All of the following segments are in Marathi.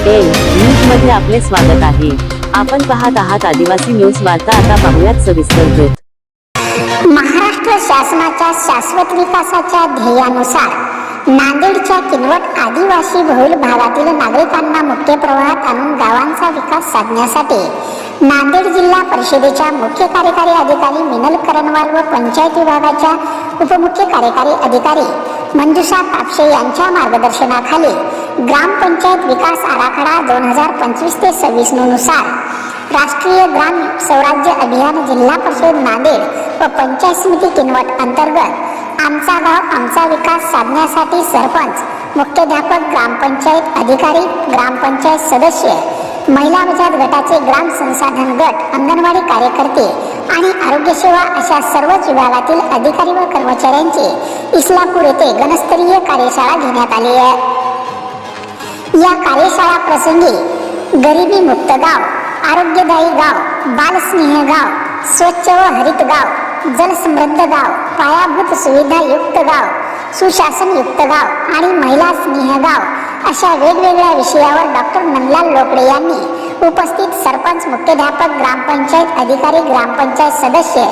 आपले स्वागत आहे. आपण पाहत आहात आदिवासी न्यूज वार्ता. आता पाहुयात सविस्तर वृत्त. महाराष्ट्र शासनाच्या शाश्वत विकासाच्या ध्येयानुसार नांदेडच्या किनवट आदिवासी बहुल भागातील नागरिकांना मुख्य प्रवाहात आणून गावांचा विकास साधण्यासाठी नांदेड जिल्हा परिषदेच्या मुख्य कार्यकारी अधिकारी मिनल करनवाल व पंचायत विभागाच्या उपमुख्य कार्यकारी अधिकारी मंजुषा कापशे यांच्या मार्गदर्शनाखाली ग्रामपंचायत विकास आराखडा दोन हजार पंचवीस ते सव्वीसनुसार राष्ट्रीय ग्राम स्वराज्य अभियान जिल्हा परिषद नांदेड व पंचायत समिती किनवट अंतर्गत आमचा गाव आमचा विकास साधण्यासाठी सरपंच मुख्याध्यापक ग्रामपंचायत अधिकारी ग्रामपंचायत सदस्य महिला बचत गटाचे ग्राम संसाधन गट अंगणवाडी कार्यकर्ते आणि आरोग्यसेवा अशा सर्वच विभागातील अधिकारी व कर्मचाऱ्यांची इस्लापूर येथे गणस्तरीय कार्यशाळा घेण्यात आली आहे. या कार्यशाळा प्रसंगी गरिबी मुक्त गाव आरोग्यदायी गाव बालस्नेह गाव स्वच्छ व हरित गाव जलसमृद्ध गाव पायाभूत सुविधा युक्त गाव सुशासन युक्त गाव आणि महिला स्नेह गाव अशा वेगवेगळ्या विषयावर डॉक्टर नंदलाल लोकडे यांनी उपस्थित सरपंच मुख्याध्यापक ग्रामपंचायत अधिकारी ग्रामपंचायत सदस्य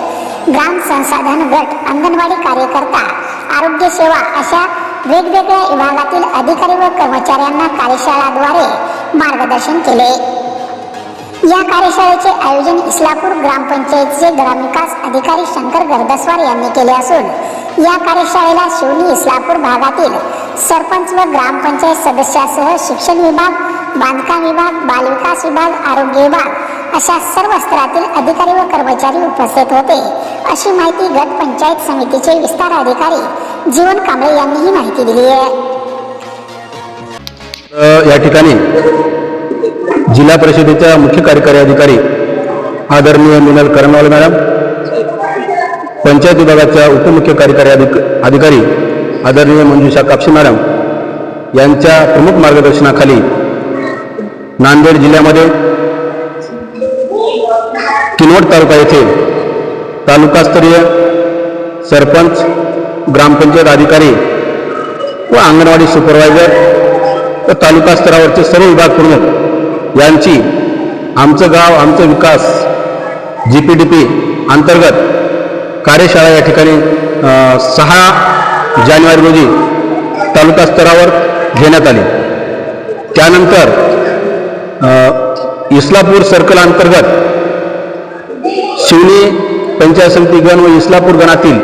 ग्राम संसाधन गट अंगणवाडी कार्यकर्ता आरोग्य सेवा अशा वेगवेगळ्या विभागातील अधिकारी व कर्मचाऱ्यांना कार्यशाळाद्वारे मार्गदर्शन केले. या कार्यशाळेचे आयोजन इस्लापूर ग्रामपंचायतीचे ग्रामविकास अधिकारी शंकर गर्दस्वार यांनी केले असून या कार्यशाळेला शिवनी इस्लापूर भागातील सरपंच व ग्रामपंचायत सदस्यासह शिक्षण विभाग बांधकाम विभाग बालविकास विभाग आरोग्य विभाग अशा सर्व स्तरातील अधिकारी व कर्मचारी उपस्थित होते. अशी माहिती गट पंचायत समितीचे विस्तार अधिकारी जीवन कांबळे यांनी ही माहिती दिली आहे. या ठिकाणी जिल्हा परिषदेच्या मुख्य कार्यकारी अधिकारी आदरणीय मिनल करणवाल मॅडम पंचायत विभागाच्या उपमुख्य कार्यकारी अधिक अधिकारी आदरणीय मंजुषा कापशी मॅडम यांच्या प्रमुख मार्गदर्शनाखाली नांदेड जिल्ह्यामध्ये किनवट तालुका येथे तालुकास्तरीय सरपंच ग्रामपंचायत अधिकारी व अंगणवाडी सुपरवायझर व तालुका स्तरावरचे सर्व विभाग प्रमुख यांची आमचं गाव आमचं विकास जी पी डी पी अंतर्गत कार्यशाळा या ठिकाणी सहा जानेवारी रोजी तालुका स्तरावर घेण्यात आली. त्यानंतर इस्लापूर सर्कल अंतर्गत शिवनी पंचायत समिती गण व इस्लापूर गणातील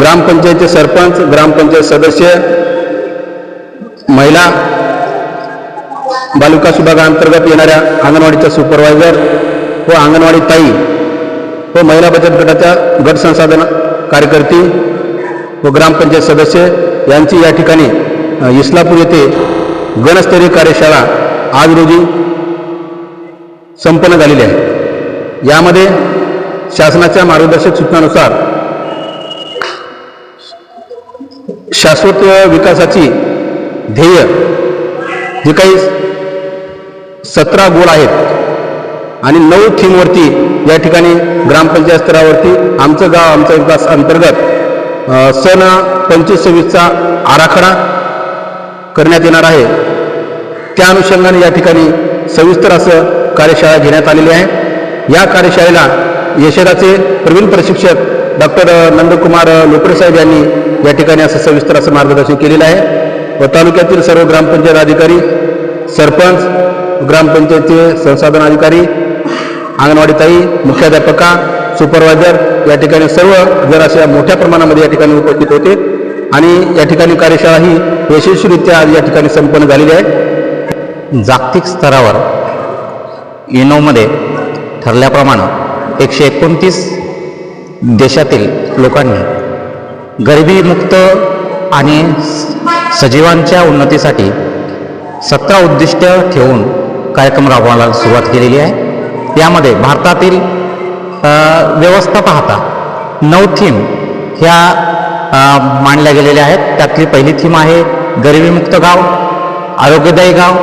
ग्रामपंचायतचे सरपंच ग्रामपंचायत सदस्य महिला बालविकास विभागाअंतर्गत येणाऱ्या अंगणवाडीचा सुपरवायझर व अंगणवाडी ताई व महिला बचत गटाच्या गट संसाधन कार्यकर्ती व ग्रामपंचायत सदस्य यांची या ठिकाणी इस्लापूर येथे गणस्तरीय कार्यशाळा आज रोजी संपन्न झालेली आहे. यामध्ये शासनाच्या मार्गदर्शक सूचनानुसार शाश्वत विकासाची ध्येय जे काही सतरा गोल आहेत आणि नऊ थीमवरती या ठिकाणी ग्रामपंचायत स्तरावरती आमचं गाव आमचा विकास अंतर्गत सन पंचवीस सव्वीसचा आराखडा करण्यात येणार आहे. त्या अनुषंगाने या ठिकाणी सविस्तर असं कार्यशाळा घेण्यात आलेली आहे. या कार्यशाळेला यशदाचे प्रवीण प्रशिक्षक डॉक्टर नंदकुमार लोकडे साहेब यांनी या ठिकाणी असं सविस्तर असं मार्गदर्शन केलेलं आहे. व तालुक्यातील सर्व ग्रामपंचायत अधिकारी सरपंच ग्रामपंचायतीचे संसाधन अधिकारी अंगणवाडीताई मुख्याध्यापका सुपरवायझर या ठिकाणी सर्व जर अशा मोठ्या प्रमाणामध्ये या ठिकाणी उपस्थित होते आणि या ठिकाणी कार्यशाळा ही यशस्वीरित्या आज या ठिकाणी संपन्न झालेली आहे. जागतिक स्तरावर इनोमध्ये ठरल्याप्रमाणे एकशे एकोणतीस देशातील लोकांनी गरिबीमुक्त आणि स- सजीवांच्या उन्नतीसाठी सतरा उद्दिष्ट ठेवून कार्यक्रम राबवायला सुरुवात केलेली आहे. यामध्ये भारतातील व्यवस्था पाहता नऊ थीम ह्या मांडल्या गेलेल्या आहेत. त्यातली पहिली थीम आहे गरिबीमुक्त गाव आरोग्यदायी गाव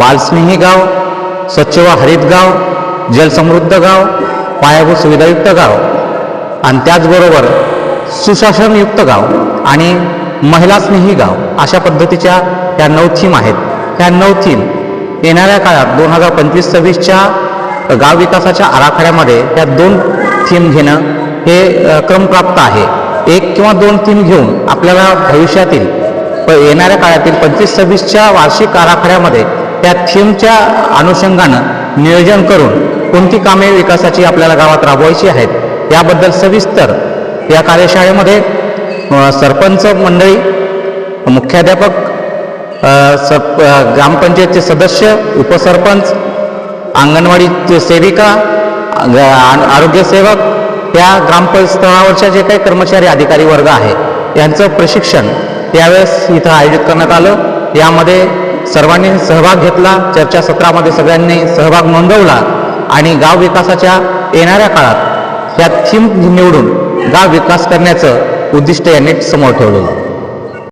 बालस्नेही गाव स्वच्छ व हरित गाव जलसमृद्ध गाव पायाभूत सुविधायुक्त गाव आणि त्याचबरोबर सुशासनयुक्त गाव आणि महिलास्नेही गाव अशा पद्धतीच्या या नऊ थीम आहेत. ह्या नऊ थीम येणाऱ्या काळात दोन हजार पंचवीस सव्वीसच्या गाव विकासाच्या आराखड्यामध्ये ह्या दोन थीम घेणं हे क्रमप्राप्त आहे. एक किंवा दोन थीम घेऊन आपल्याला भविष्यातील येणाऱ्या काळातील पंचवीस सव्वीसच्या वार्षिक आराखड्यामध्ये त्या थीमच्या अनुषंगानं नियोजन करून कोणती कामे विकासाची आपल्याला गावात राबवायची आहेत याबद्दल सविस्तर या कार्यशाळेमध्ये सरपंच मंडळी मुख्याध्यापक सप ग्रामपंचायतचे सदस्य उपसरपंच अंगणवाडीचे सेविका ग- आ- आरोग्यसेवक या ग्रामपंचायतवरच्या जे काही कर्मचारी अधिकारी वर्ग आहे यांचं प्रशिक्षण त्यावेळेस इथं आयोजित करण्यात आलं. यामध्ये सर्वांनी सहभाग घेतला चर्चासत्रामध्ये सगळ्यांनी सहभाग नोंदवला आणि गाव विकासाच्या येणाऱ्या काळात ह्या थीम निवडून गाव विकास करण्याचं उद्दिष्ट यांनी समोर ठेवलेलं